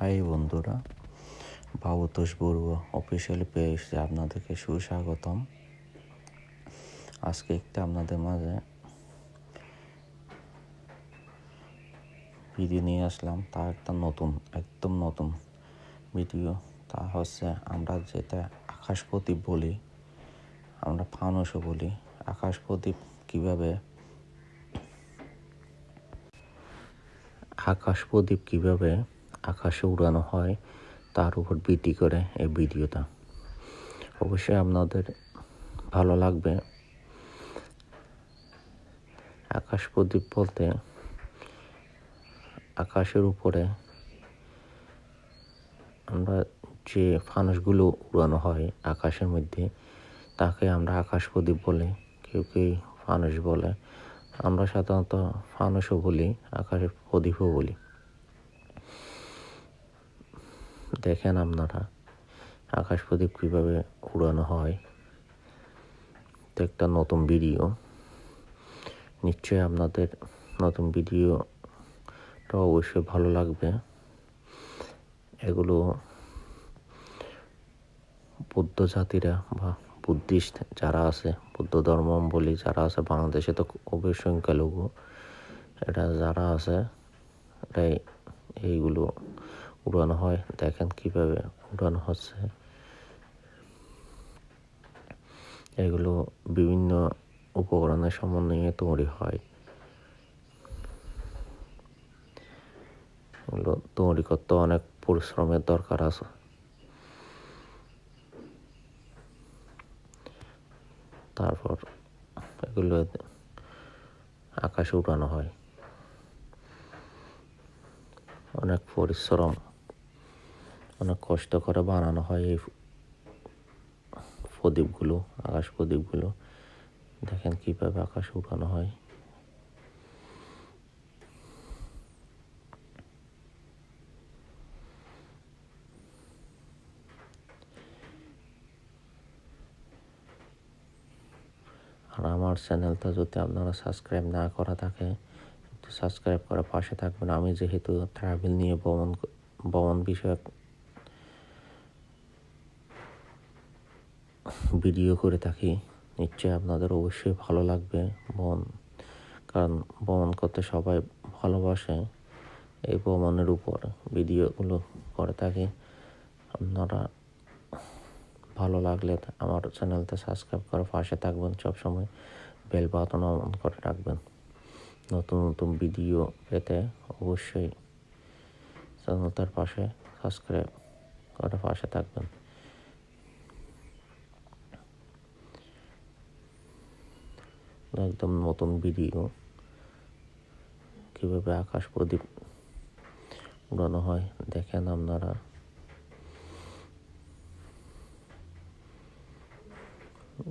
High বন্ধুরা বাবুতোষ Barua official পেজে আপনাদেরকে সুস্বাগতম। আজকে একটা আপনাদের মাঝে ভিডিও নিয়ে আসলাম। তা একটা নতুন, একদম নতুন ভিডিও তা হচ্ছে আমরা যেটা আকাশ প্রদীপ বলি, আমরা ফানুসও বলি। আকাশ প্রদীপ কীভাবে আকাশ প্রদীপ কীভাবে আকাশে উড়ানো হয়, তার উপর ভিত্তি করে এই ভিডিওটা। অবশ্যই আপনাদের ভালো লাগবে। আকাশ প্রদীপ বলতে আকাশের উপরে আমরা যে ফানুসগুলো উড়ানো হয় আকাশের মধ্যে, তাকে আমরা আকাশ প্রদীপ বলি। কেউ কেউ ফানুস বলে। আমরা সাধারণত ফানুসও বলি, আকাশের প্রদীপও বলি। দেখেন আপনারা, আকাশ প্রদীপ কীভাবে উড়ানো হয়। তো একটা নতুন ভিডিও নিশ্চয়ই আপনাদের নতুন ভিডিওটা অবশ্যই ভালো লাগবে। এগুলো বৌদ্ধ জাতিরা বা বুদ্ধিস্ট যারা আছে, বৌদ্ধ ধর্মাবলী যারা আছে, বাংলাদেশে তো খুবই সংখ্যালঘু এটা যারা আছে এটাই এইগুলো উড়ানো হয়। দেখেন কীভাবে উড়ানো হচ্ছে। এগুলো বিভিন্ন উপকরণের সমন্বয়ে তৈরি হয়। এগুলো তৈরি করতে অনেক পরিশ্রমের দরকার আছে। তারপর এগুলো আকাশে উঠানো হয়। অনেক পরিশ্রম অনেক কষ্ট করে বানানো হয় এই প্রদীপগুলো, আকাশ প্রদীপগুলো। দেখেন কীভাবে আকাশ উঠানো হয়। আর আমার চ্যানেলটা যদি আপনারা সাবস্ক্রাইব না করা থাকে, একটু সাবস্ক্রাইব করে পাশে থাকবেন। আমি যেহেতু ট্রাভেল নিয়ে ভ্রমণ ভ্রমণ বিষয়ক ভিডিও করে থাকি। নিশ্চয়ই আপনাদের অবশ্যই ভালো লাগবে ভ্রমণ কারণ ভ্রমণ করতে সবাই ভালোবাসে এই ভ্রমণের উপর ভিডিওগুলো করে থাকি। আপনারা ভালো লাগলে আমার চ্যানেলটা সাবস্ক্রাইব করে পাশে থাকবেন সবসময়। বেল বাটন অন করে রাখবেন। নতুন নতুন ভিডিও পেতে অবশ্যই চ্যানেলটার পাশে সাবস্ক্রাইব করে পাশে থাকবেন। একদম নতুন ভিডিও কীভাবে আকাশ প্রদীপ উড়ানো হয়, দেখেন আপনারা।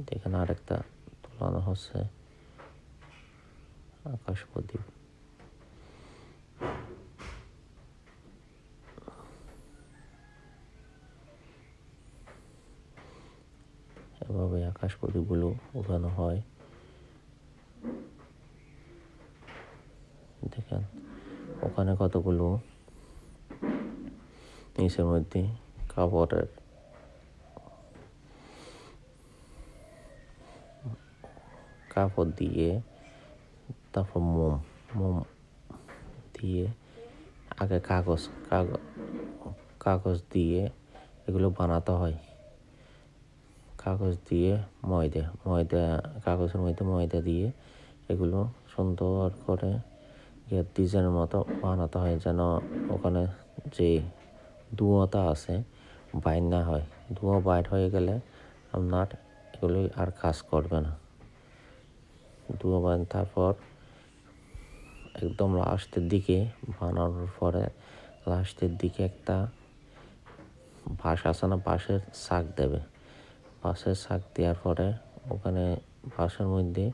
দেখেন আরেকটা তোলানো হচ্ছে, আকাশ প্রদীপ। এভাবে আকাশ প্রদীপগুলো উঠানো হয়। দেখেন, ওখানে কতগুলো নিচের মধ্যে কাপড়ের কাপড় দিয়ে, তারপর মোম মোম দিয়ে, আগে কাগজ কাগজ দিয়ে এগুলো বানাতে হয়। কাগজ দিয়ে ময়দা ময়দা, কাগজের মধ্যে ময়দা দিয়ে এগুলো সুন্দর করে ডিজাইনের মতো বানাতে হয় যেন ওখানে যে ধোঁয়াটা আছে, বাইর না হয়। ধোঁয়া বাইর হয়ে গেলে আপনার এগুলো আর কাজ করবে না। ধোঁয়া বাইর তারপর একদম লাস্টের দিকে বানানোর পরে লাস্টের দিকে একটা বাঁশ আছে না, বাঁশের শাক দেবে। বাঁশের শাক দেওয়ার পরে ওখানে বাঁশের মধ্যে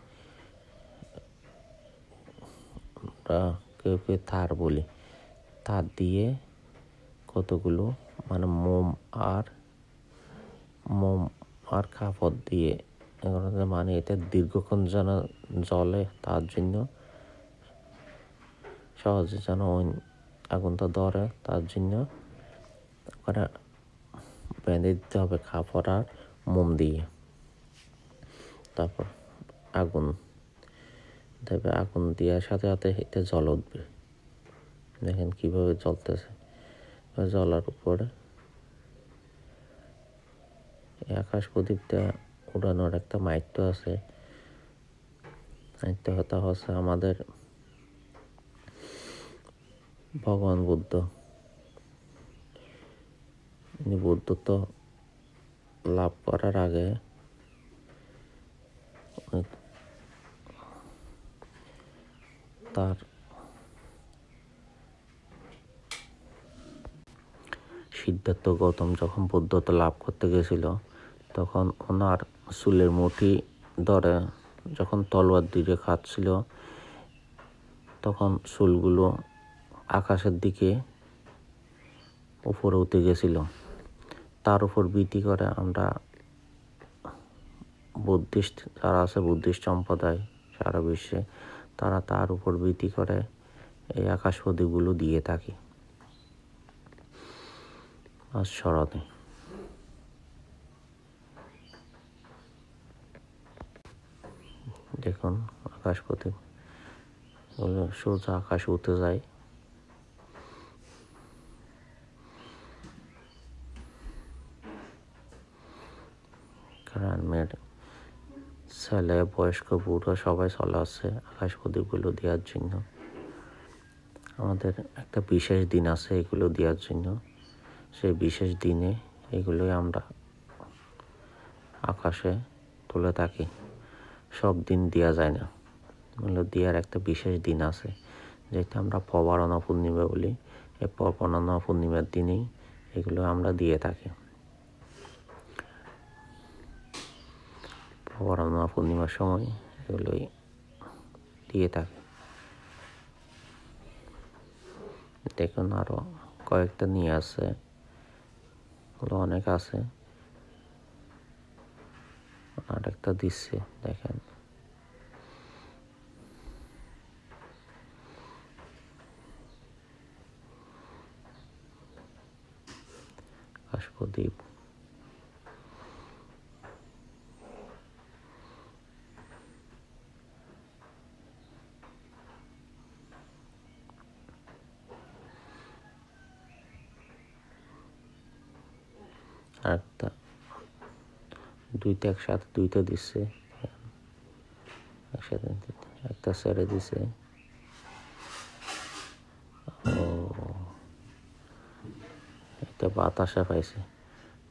আমরা কেউ কেউ তার বলি। তার দিয়ে কতগুলো মানে মোম আর মোম আর কাপড় দিয়ে মানে এটা দীর্ঘক্ষণ যেন জলে তার জন্য সহজে যেন আগুনটা ধরে, তার জন্য ওখানে বেঁধে দিতে হবে কাপড় আর মোম দিয়ে। তারপর আগুন দেবে আগুন দেওয়ার সাথে সাথে এতে জল উঠবে। দেখেন কীভাবে জ্বলতেছে। জলার উপরে আকাশ প্রদীপটা উড়ানোর একটা মাইত্য আছে। মাইত্য কথা হচ্ছে আমাদের ভগবান বুদ্ধ। বুদ্ধত্ব লাভ করার আগে তার সিদ্ধার্থ গৌতম যখন বুদ্ধত্ব লাভ করতে গেছিল, তখন ওনার চুলের মুঠি ধরে যখন তলোয়ার দিকে খাচ্ছিল তখন চুলগুলো আকাশের দিকে উপরে উঠে গেছিল। তার উপর ভিত্তি করে আমরা বুদ্ধিস্ট যারা আছে বুদ্ধিস্ট সম্প্রদায়, সারা বিশ্বে তারা তার উপর ভিত্তি করে, এই আকাশ প্রদীপগুলো দিয়ে থাকি। আর স্মরণে দেখুন আকাশ প্রদীপ সোজা আকাশ উঠে যায়। গ্রামের ছেলে, বয়স্ক, বুড়ো, সবাই চলে আসছে আকাশ প্রদীপগুলো দেওয়ার জন্য। আমাদের একটা বিশেষ দিন আছে এগুলো দেওয়ার জন্য। সেই বিশেষ দিনে এগুলোই আমরা আকাশে তুলে থাকি। সব দিন দেওয়া যায় না। এগুলো দেওয়ার একটা বিশেষ দিন আছে। যেটা আমরা পবারণা পূর্ণিমা বলি। এই পবারণা পূর্ণিমার দিনেই এগুলো আমরা দিয়ে থাকি। পবারণা পূর্ণিমার সময় এগুলোই দিয়ে থাকে। দেখুন আরও কয়েকটা নিয়ে আছে ওগুলো অনেক আছে। আর একটা দিচ্ছে, দেখেন। আরেকটা দুইটা একসাথে দুইটা দিচ্ছে একসাথে একটা ছেড়ে দিছে। ও এটা বাতাসে পাইছে।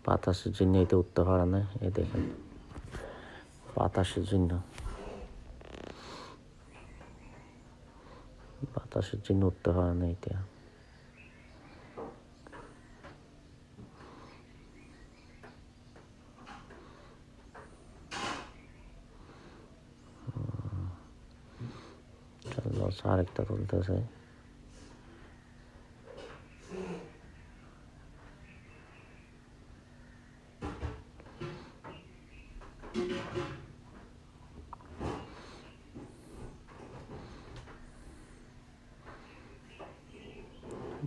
বাতাসের জন্য এটা উঠতে পারে না, এ দেখেন। বাতাসের জন্য। বাতাসের জন্য উঠতে পারে না এটা। লস আরেকটা তুলতেছে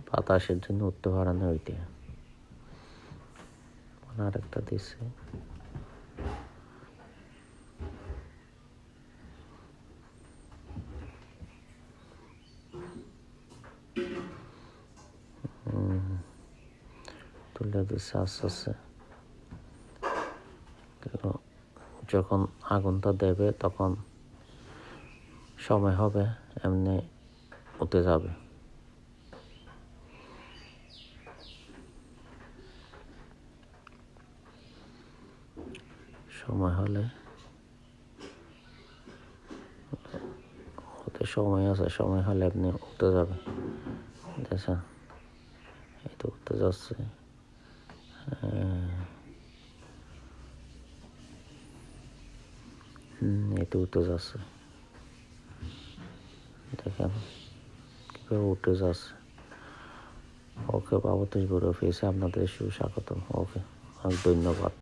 বাতাসের জন্য উঠতে পারে না ওইটা আরেকটা দিচ্ছে দিচ্ছে আস্তে আস্তে যখন আগুনটা দেবে, তখন সময় হবে, এমনি উঠে যাবে। সময় হলে ওতে সময় আছে, সময় হলে এমনি উঠতে যাবে। দেখছেন এই তো উঠতে যাচ্ছে। এটা উঠে যাচ্ছে দেখেন কীভাবে উঠে যাচ্ছে ওকে বাবতেশ বড় অফিসে আপনাদের সুস্বাগতম। ওকে, অনেক ধন্যবাদ।